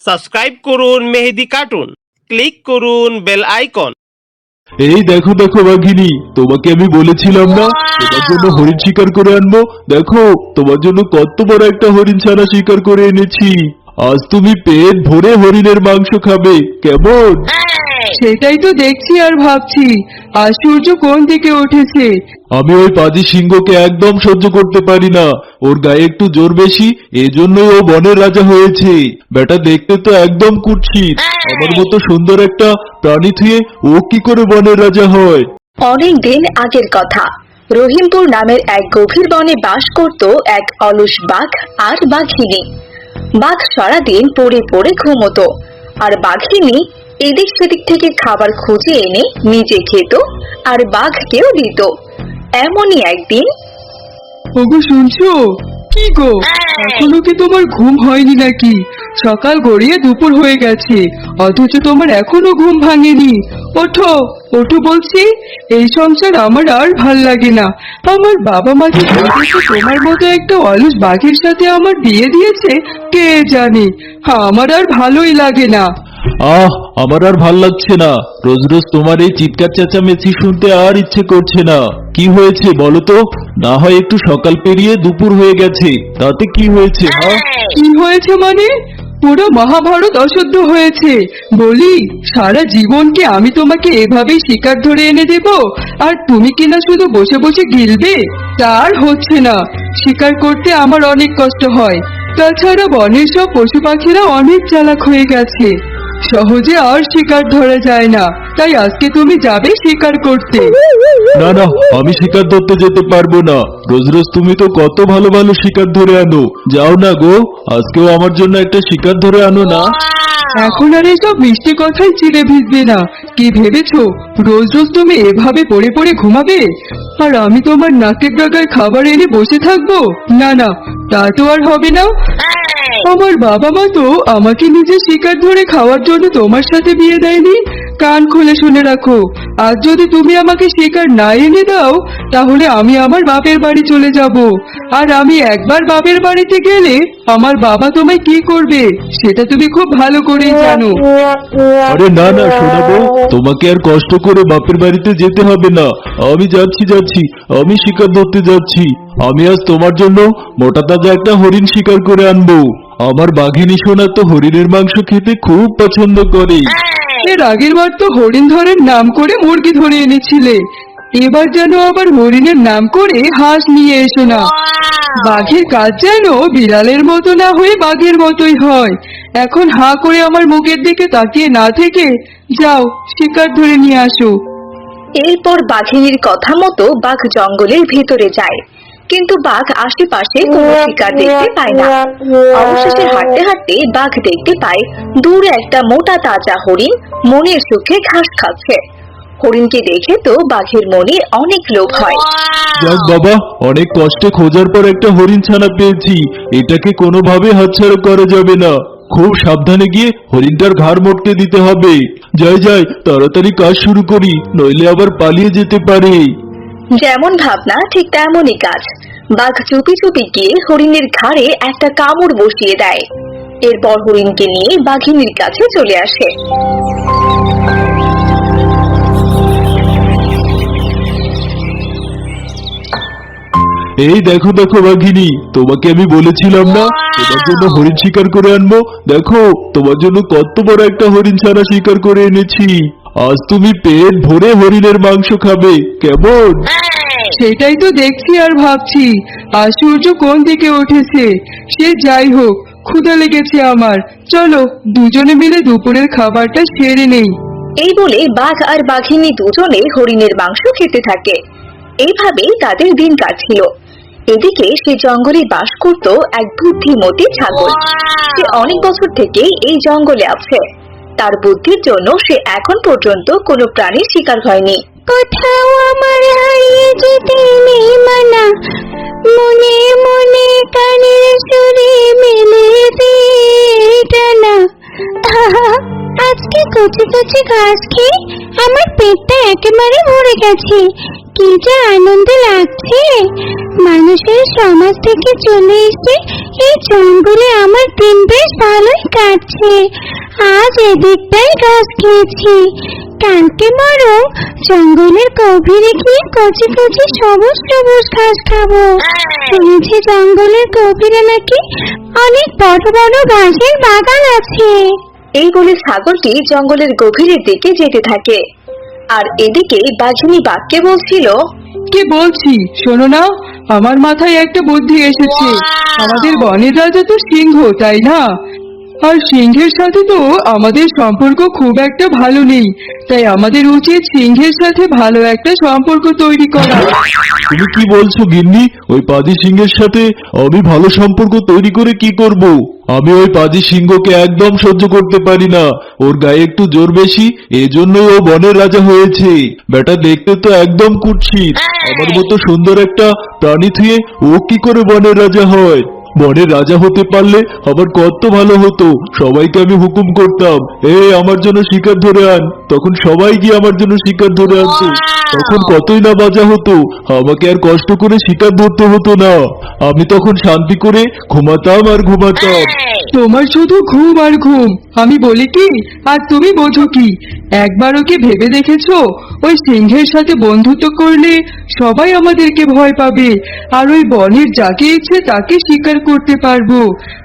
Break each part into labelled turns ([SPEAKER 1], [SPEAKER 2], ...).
[SPEAKER 1] Subscribe করুন Mehedi cartoon. Click করুন bell icon.
[SPEAKER 2] এই দেখো দেখো বাঘিনী তোমাকে আমি বলেছিলাম না তোমার জন্য হরিণ শিকার করে আনব। দেখো তোমার জন্য কত বড় একটা হরিণ ছানা শিকার করে এনেছি। আজ তুমি পেট ভরে হরিণের মাংস খাবে কেমন?
[SPEAKER 3] সেটাই তো দেখছি আর ভাবছি। আর সূর্য কোন দিকে উঠেছে?
[SPEAKER 2] আমি ওই পাজি সিংহকে একদম সহ্য করতে পারি না। ওর গায়ে একটু জোর বেশি এজন্যই ও বনের রাজা হয়েছে। বেটা দেখতে তো একদম কুৎসিত। আমার মতো সুন্দর একটা প্রাণী থুয়ে ও কি করে বনের রাজা হয়?
[SPEAKER 4] অনেক দিন আগের কথা। রহিমপুর নামের এক গভীর বনে বাস করত এক অলস বাঘ আর বাঘিনী। বাঘ সারাদিন পড়ে পড়ে ঘুমতো। আর বাঘিনী এদিক সেদিক থেকে খাবার খুঁজে এনে নিজে খেত আর বাঘকেও দিত। এমনই একদিন
[SPEAKER 3] ওগো শুনছো? কি গো? এখনও কি তোমার ঘুম হয়নি নাকি? সকাল গড়িয়ে দুপুর হয়ে গেছে অথচ তোমার এখনও ঘুম ভাঙেনি। ওঠো ওঠো বলছি এই সংসার আমার আর ভালো লাগে না। আমার বাবা মাকে তোমার মতো একটা অলস বাঘের সাথে আমার বিয়ে দিয়েছে কে জানে? আমার আর ভালোই লাগে না।
[SPEAKER 2] আহ আমার আর ভালো লাগছে না। রোজ রোজ তোমার এই চিৎকার চেঁচামেচি শুনতে আর ইচ্ছে করছে না। কি হয়েছে বলো তো? না হয় একটু সকাল পেরিয়ে দুপুর হয়ে গেছে। তাতে কি হয়েছে হ্যাঁ।
[SPEAKER 3] কি হয়েছে মানে? পুরো মহাভারত অশুদ্ধ হয়েছে। বলি সারা জীবন কি আমি তোমাকে এভাবেই শিকার ধরে এনে দেব? আর তুমি কিনা শুধু বসে বসে গিলবে? তার হচ্ছে না। শিকার করতে আমার অনেক কষ্ট হয়। তাছাড়া বনের সব পশু পাখিরা অনেক চালাক হয়ে গেছে। সহজে আর শিকার ধরা যায় না। তাই আজকে তুমি যাবে শিকার করতে।
[SPEAKER 2] না না আমি শিকার ধরতে যেতে পারব না। রোজ রোজ তুমি তো কত ভালো ভালো শিকার ধরে আনো। যাও না গো আজকেও আমার জন্য একটা শিকার ধরে আনো না।
[SPEAKER 3] এখন আর এসব মিষ্টি কথাই চিড়ে ভিজবে না। কি ভেবেছো? রোজ রোজ তুমি এভাবে পড়ে পড়ে ঘুমাবে? আর আমি তোমার নাকের ডাকায় খাবার এনে বসে থাকব? না না তা তো আর হবে না। আমার বাবা মা তো আমাকে নিজে শিকার ধরে খাওয়ার জন্য তোমার সাথে বিয়ে দেয়নি। কান খুলে শুনে রাখো আজ যদি তুমি আমাকে শিকার না এনে দাও তাহলে আমি আমার বাপের বাড়ি চলে যাব। আর আমি একবার বাপের বাড়িতে গেলে আমার বাবা তোমায় কি করবে সেটা তুমি খুব ভালো করেই জানো।
[SPEAKER 2] আরে না না শোনাবো তোমাকে আর কষ্ট করে বাপের বাড়িতে যেতে হবে না। আমি যাচ্ছি যাচ্ছি আমি শিকার ধরতে যাচ্ছি। আমি আজ তোমার জন্য মোটা তাজা একটা হরিণ শিকার করে আনব। আমার বাঘিনী সোনা তো হরিণের মাংস খেতে খুব পছন্দ করে।
[SPEAKER 3] এর আগের বার তো হরিণ ধরের নাম করে মুরগি ধরে এনেছিলে। এবার যেন আবার হরিণের নাম করে হাঁস নিয়ে এসো না। বাঘের কাজ যেন বিড়ালের মতো না হয়ে বাঘের মতোই হয়। এখন হাঁ করে আমার মুখের দিকে তাকিয়ে না থেকে যাও শিকার ধরে নিয়ে আসো।
[SPEAKER 4] এরপর বাঘিনীর কথা মতো বাঘ জঙ্গলের ভেতরে যায়। কিন্তু বাঘ আশেপাশে কোনো শিকার দেখতে পায় না। অবশেষে হাঁটতে হাঁটতে বাঘ দেখতে পায় দূরে একটা মোটা তাজা হরিণ মনের সুখে ঘাস খাচ্ছে। হরিণকে দেখে তো বাঘের মনে অনেক লোভ হয়।
[SPEAKER 2] যাক বাবা অনেক কষ্টে খোঁজার পর একটা হরিণ ছানা পেয়েছি। এটাকে কোনোভাবে হাতছাড়া করা যাবে না। খুব সাবধানে গিয়ে হরিণটার ঘাড় মোটকে দিতে হবে। যাই যাই তাড়াতাড়ি কাজ শুরু করি নইলে আবার পালিয়ে যেতে পারে।
[SPEAKER 4] যেমন ভাবনা, ঠিক তেমনই কাজ। বাঘ চুপি চুপি গিয়ে হরিণের ঘাড়ে একটা কামড় বসিয়ে দেয়। এরপর হরিণকে নিয়ে বাঘিনীর কাছে চলে আসে।
[SPEAKER 2] এই দেখো দেখো বাঘিনী, তোমাকে আমি বলেছিলাম না, তোমার জন্য হরিণ শিকার করে আনব? দেখো, তোমার জন্য কত বড় একটা হরিণ ছানা শিকার করে এনেছি। আজ তুমি পেট ভরে হরিণের মাংস খাবে। কেমন?
[SPEAKER 3] সেটাই তো দেখছি আর ভাবছি। আর সূর্য কোন দিকে উঠেছে? সে যাই হোক ক্ষুধা লেগেছে আমার। চলো দুজনে মিলে দুপুরের খাবারটা সেরে নেই।
[SPEAKER 4] এই বলে বাঘ আর বাঘিনী দুজনে হরিণের মাংস খেতে থাকে। এইভাবেই তাদের দিন কাটছিল। এদিকে সে জঙ্গলে বাস করত এক বুদ্ধিমতী ছাগল। সে অনেক বছর থেকে এই জঙ্গলে আছে। তার বুদ্ধির জন্য সে এখন পর্যন্ত কোনো প্রাণীর শিকার হয়নি।
[SPEAKER 5] কোথাও আমার হারিয়ে যেতে নেই মানা। মনে মনে কানের সুরে মেলে টানা। আজকে কচি কচি ঘাস খেয়ে আমার পেটটা একেবারে ভরে গেছে। কি যে আনন্দ লাগছে। মানুষের সমাজ থেকে চলে এসে
[SPEAKER 4] এই জঙ্গলে আমার দিন বেশ ভালোই কাটছে। আজ এদিকটাই গাছ খেয়েছি। কালকে বরং জঙ্গলের গভীরে গিয়ে কচি কচি সবুজ সবুজ ঘাস খাব। শুনেছি জঙ্গলের গভীরে নাকি অনেক বড় বড় ঘাসের বাগান আছে।
[SPEAKER 6] এই বলে ছাগলটি জঙ্গলের গভীরের দিকে যেতে থাকে। আর এদিকে বাঘিনী বাঘকে বলছিল
[SPEAKER 3] কি বলছি? শোনো না আমার মাথায় একটা বুদ্ধি এসেছে। আমাদের বনের রাজা তো সিংহ তাই না? আর সিংহের সাথে তো আমাদের সম্পর্ক খুব একটা ভালো নেই। তাই আমাদের উচিত সিংহের সাথে ভালো একটা সম্পর্ক তৈরি করা।
[SPEAKER 2] তুমি কি বলছো গিন্নি? ওই পাজি সিংহের সাথে আমি ভালো সম্পর্ক তৈরি করে কি করব? আমি ওই পাজি সিংহকে একদম সহ্য করতে পারি না। ওর গায়ে একটু জোর বেশি এজন্যই ও বনের রাজা হয়েছে। বেটা দেখতে তো একদম কুৎসিত। আমার মতো সুন্দর একটা প্রাণী থুয়ে ও কি করে বনের রাজা হয়? বনের রাজা হতে পারলে আমার কত ভালো হতো। সবাইকে আমি হুকুম করতাম এ আমার জন্য শিকার ধরে আন। তখন সবাই গিয়ে আমার জন্য শিকার ধরে আনতো। তখন কতই না বাজা হতো আমাকে আর কষ্ট করে শিকার ধরতে হতো না। আমি তখন শান্তি করে ঘুমাতাম আর ঘুমাতাম।
[SPEAKER 3] তোমার শুধু ঘুম আর ঘুম। আমি বলি কি আর তুমি বোঝো কি? একবারও কি ভেবে দেখেছ? ওই সিংহের সাথে বন্ধুত্ব করলে সবাই আমাদেরকে ভয় পাবে। আর ওই বনের যাকে ইচ্ছে তাকে শিকার করতে পারব।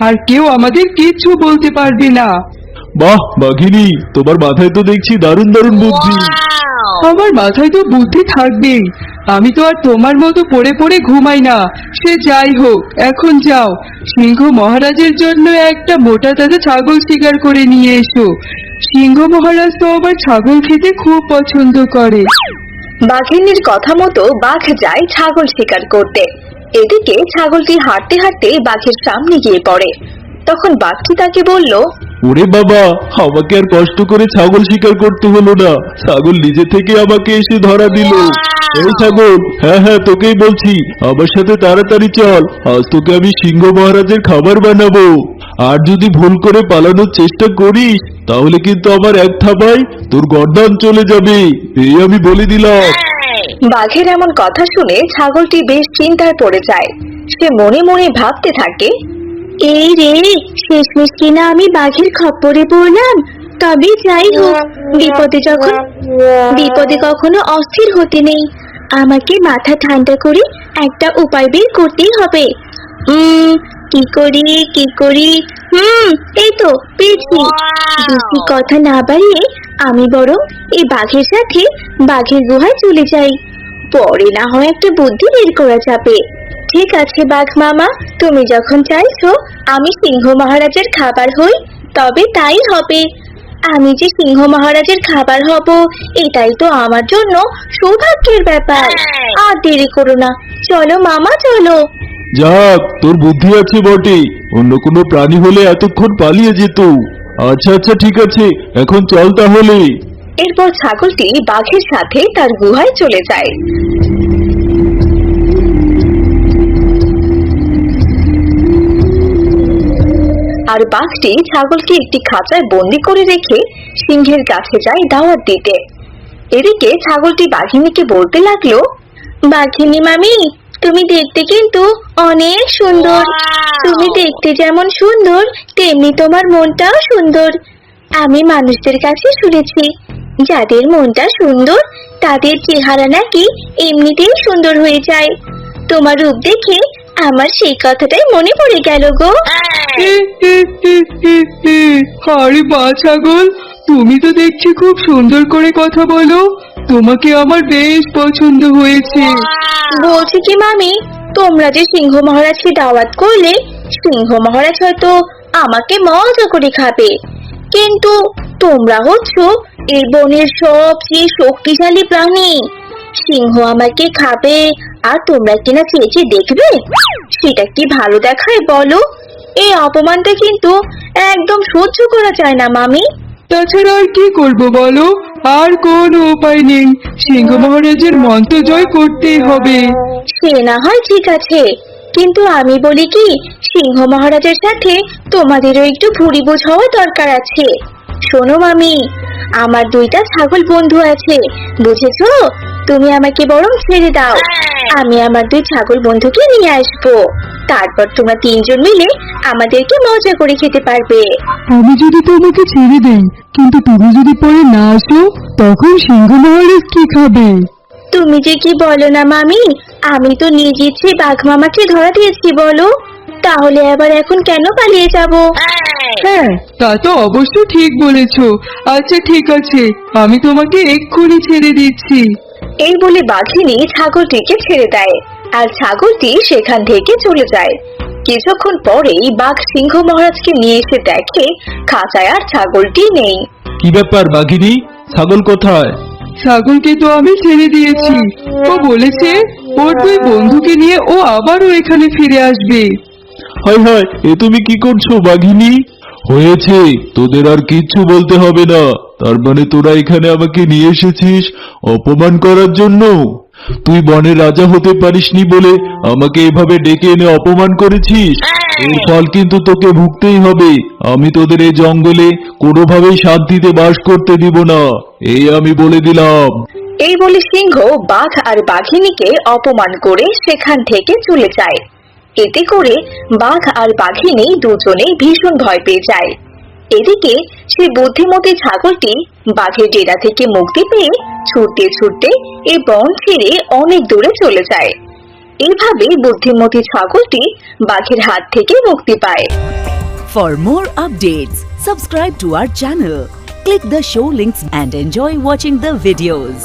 [SPEAKER 3] আর কেউ আমাদের কিচ্ছু বলতে পারবে না।
[SPEAKER 2] বাহ বাঘিনী তোমার মাথায় তো দেখছি দারুণ দারুণ বুদ্ধি।
[SPEAKER 3] আমার মাথায় তো বুদ্ধি থাকবেই। আমি তো আর তোমার মতো পড়ে পড়ে ঘুমাই না। সে যাই হোক, এখন যাও। সিংহ মহারাজের জন্য একটা মোটা তাজা ছাগল শিকার করে নিয়ে এসো। সিংহ মহারাজ তো আবার ছাগল খেতে খুব পছন্দ করে।
[SPEAKER 6] বাঘিনীর কথা মতো বাঘ যায় ছাগল শিকার করতে। এদিকে ছাগলটি হাঁটতে হাঁটতে বাঘের সামনে গিয়ে পড়ে। তখন বাঘটি তাকে বলল
[SPEAKER 2] ওরে বাবা, আমাকে আর কষ্ট করে ছাগল শিকার করতে হলো না। ছাগল নিজে থেকে আমাকে এসে ধরা দিল। ছাগল হ্যাঁ হ্যাঁ তোকেই বলছি, আমার সাথে তাড়াতাড়ি চল। আজ তোকে আমি সিংহ মহারাজের খাবার বানাবো। আর যদি ভুল করে পালানোর চেষ্টা করিস, তাহলে কিন্তু আমার এক থাবায় তোর গর্দান চলে যাবে। এই আমি বলে দিলাম।
[SPEAKER 6] বাঘের এমন কথা শুনে ছাগলটি বেশ চিন্তায় পড়ে যায়। সে মনে মনে ভাবতে থাকে
[SPEAKER 4] এই রে শেষমেশ কিনা আমি বাঘের খপ্পরে পড়লাম। তবে যাই হোক বিপদে যখন বিপদে কখনো অস্থির হতে নেই। আমাকে মাথা ঠান্ডা করে একটা উপায় বের করতেই হবে। উম কি করি কি করি? হুম এই তো পেয়েছি। বেশি কথা না বাড়িয়ে আমি বরং এই বাঘের সাথে বাঘের গুহায় চলে যাই। পরে না হয় একটা বুদ্ধি বের করা যাবে। ঠিক আছে বাঘ মামা। তুমি যখন চাইছো আমি সিংহ মহারাজের খাবার হই তবে তাই হবে। আমি যে সিংহ মহারাজের খাবার হব এটাই তো আমার জন্য সৌভাগ্যের ব্যাপার। আর দেরি করো না। চলো মামা চলো।
[SPEAKER 2] যাক তোর বুদ্ধি আছে বটে। অন্য কোনো প্রাণী হলে এতক্ষণ পালিয়ে যেত। আচ্ছা আচ্ছা ঠিক আছে। এখন চল তাহলে।
[SPEAKER 6] এরপর ছাগলটি বাঘের সাথে তার গুহায় চলে যায়। আর বাঘটি ছাগলকে একটি খাঁচায় বন্দি করে রেখে সিংহের কাছে যায় দাওয়াত দিতে। এদিকে ছাগলটি বাঘিনীকে বলতে লাগল
[SPEAKER 4] বাঘিনী মামি তুমি দেখতে কিন্তু অনেক সুন্দর। তুমি দেখতে যেমন সুন্দর তেমনি তোমার মনটাও সুন্দর। আমি মানুষদের কাছে শুনেছি যাদের মনটা সুন্দর তাদের চেহারা নাকি এমনিতেই সুন্দর হয়ে যায়। তোমার রূপ দেখে আমার সেই কথাটাই মনে পড়ে গেল গো।
[SPEAKER 3] আরে বা ছাগল তুমি তো দেখছি খুব সুন্দর করে কথা বলো। তোমাকে আমার বেশ পছন্দ হয়েছে।
[SPEAKER 4] বলছি কি মামি তোমরা যে সিংহ মহারাজকে দাওয়াত করলে সিংহ মহারাজ হয়তো আমাকে মজা করে খাবে। কিন্তু তোমরা হচ্ছ এই বনের সবচেয়ে শক্তিশালী প্রাণী। সিংহ আমাকে খাবে আর তোমরা কিনা চেয়েছে দেখবে? সেটা কি ভালো দেখায় বলো? এই অপমানটা কিন্তু একদম সহ্য করা যায় না মামি।
[SPEAKER 3] তাছাড়া আর কি করব বলো? আর কোনো উপায় নেই। সিংহ মহারাজের মন্ত্র জয় করতেই হবে।
[SPEAKER 4] সে না হয় ঠিক আছে। কিন্তু আমি বলি কি সিংহ মহারাজের সাথে তোমাদেরও একটু ভুড়ি বোঝ হওয়া দরকার আছে। শোনো মামি আমার দুইটা ছাগল বন্ধু আছে বুঝেছ?
[SPEAKER 5] তুমি আমাকে বরং ছেড়ে দাও। আমি আমার দুই ছাগল বন্ধুকে নিয়ে আসব। তারপর তোমরা তিনজন মিলে আমাদেরকে মজা করে খেতে পারবে।
[SPEAKER 3] আমি যদি তোমাকে ছেড়ে দেই কিন্তু তুমি যদি পরে না আসো তখন সিংহ মহারাজ কি খাবে?
[SPEAKER 5] তুমি যে কি বলো না মামি আমি তো নিজ ইচ্ছে বাঘ মামাকে ধরা দিয়েছি বলো। তাহলে আবার এখন কেন পালিয়ে যাব?
[SPEAKER 3] হ্যাঁ তা তো অবশ্য ঠিক বলেছ। আচ্ছা ঠিক আছে। আমি তোমাকে এক্ষুনি ছেড়ে দিচ্ছি।
[SPEAKER 4] এই বলে বাঘিনী ছাগলটিকে ছেড়ে দেয় আর ছাগলটি সেখান থেকে চলে যায়। কিছুক্ষণ পরেই বাঘ সিংহ মহারাজকে নিয়ে এসে দেখে খাঁচায় আর ছাগলটি নেই।
[SPEAKER 2] কি ব্যাপার বাঘিনী? ছাগল কোথায়?
[SPEAKER 3] ছাগলকে তো আমি ছেড়ে দিয়েছি। ও বলেছে ওর দুই বন্ধুকে নিয়ে ও আবারও এখানে ফিরে আসবে।
[SPEAKER 2] হায় হায় এ তুমি কি করছ বাঘিনী? হয়েছে তোদের আর কিচ্ছু বলতে হবে না। তার মানে তোরা এখানে আমাকে নিয়ে এসেছিস অপমান করার জন্য? তুই বনের রাজা হতে পারিসনি বলে আমাকে এভাবে ডেকে এনে অপমান করেছিস? এর ফল কিন্তু তোকে ভুগতেই হবে। আমি তোদের এই জঙ্গলে কোনোভাবেই শান্তিতে বাস করতে দিব না। এই আমি বলে দিলাম।
[SPEAKER 4] এই বলে সিংহ বাঘ আর বাঘিনীকে অপমান করে সেখান থেকে চলে যায়। এতে করে বাঘ আর বাঘিনী দুজনেই ভীষণ ভয় পেয়ে যায়। এদিকে সেই বুদ্ধিমতী ছাগলটি বাঘের ডেরা থেকে মুক্তি পেয়ে ছুটতে ছুটতে এই বন ছেড়ে অনেক দূরে চলে যায়। এভাবে বুদ্ধিমতী ছাগলটি বাঘের হাত থেকে মুক্তি পায়।
[SPEAKER 7] For more updates, subscribe to our channel, click the show links and enjoy watching the videos.